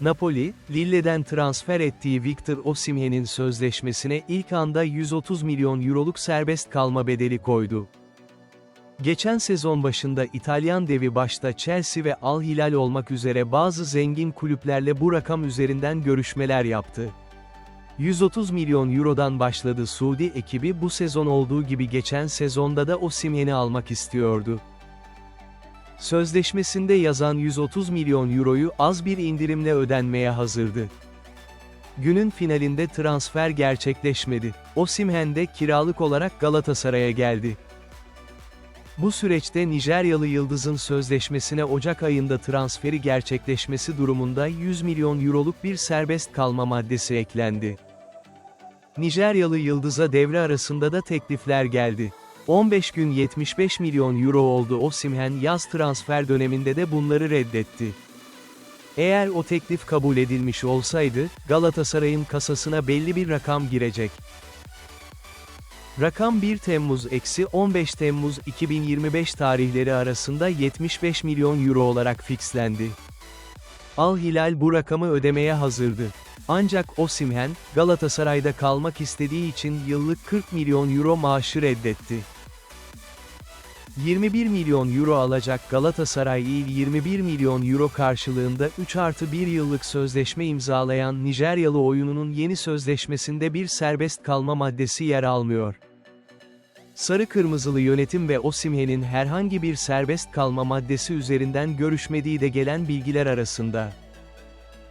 Napoli, Lille'den transfer ettiği Victor Osimhen'in sözleşmesine ilk anda 130 milyon euroluk serbest kalma bedeli koydu. Geçen sezon başında İtalyan devi başta Chelsea ve Al Hilal olmak üzere bazı zengin kulüplerle bu rakam üzerinden görüşmeler yaptı. 130 milyon eurodan başladı Suudi ekibi bu sezon olduğu gibi geçen sezonda da Osimhen'i almak istiyordu. Sözleşmesinde yazan 130 milyon euroyu az bir indirimle ödenmeye hazırdı. Günün finalinde transfer gerçekleşmedi. Osimhen de kiralık olarak Galatasaray'a geldi. Bu süreçte Nijeryalı Yıldız'ın sözleşmesine Ocak ayında transferi gerçekleşmesi durumunda 100 milyon euroluk bir serbest kalma maddesi eklendi. Nijeryalı Yıldız'a devre arasında da teklifler geldi. 15 gün 75 milyon euro oldu Osimhen yaz transfer döneminde de bunları reddetti. Eğer o teklif kabul edilmiş olsaydı, Galatasaray'ın kasasına belli bir rakam girecek. Rakam 1 Temmuz eksi 15 Temmuz 2025 tarihleri arasında 75 milyon euro olarak fixlendi. Al Hilal bu rakamı ödemeye hazırdı. Ancak Osimhen, Galatasaray'da kalmak istediği için yıllık 40 milyon euro maaşı reddetti. 21 milyon euro alacak Galatasaray il 21 milyon euro karşılığında 3 artı 1 yıllık sözleşme imzalayan Nijeryalı oyununun yeni sözleşmesinde bir serbest kalma maddesi yer almıyor. Sarı Kırmızılı yönetim ve Osimhen'in herhangi bir serbest kalma maddesi üzerinden görüşmediği de gelen bilgiler arasında.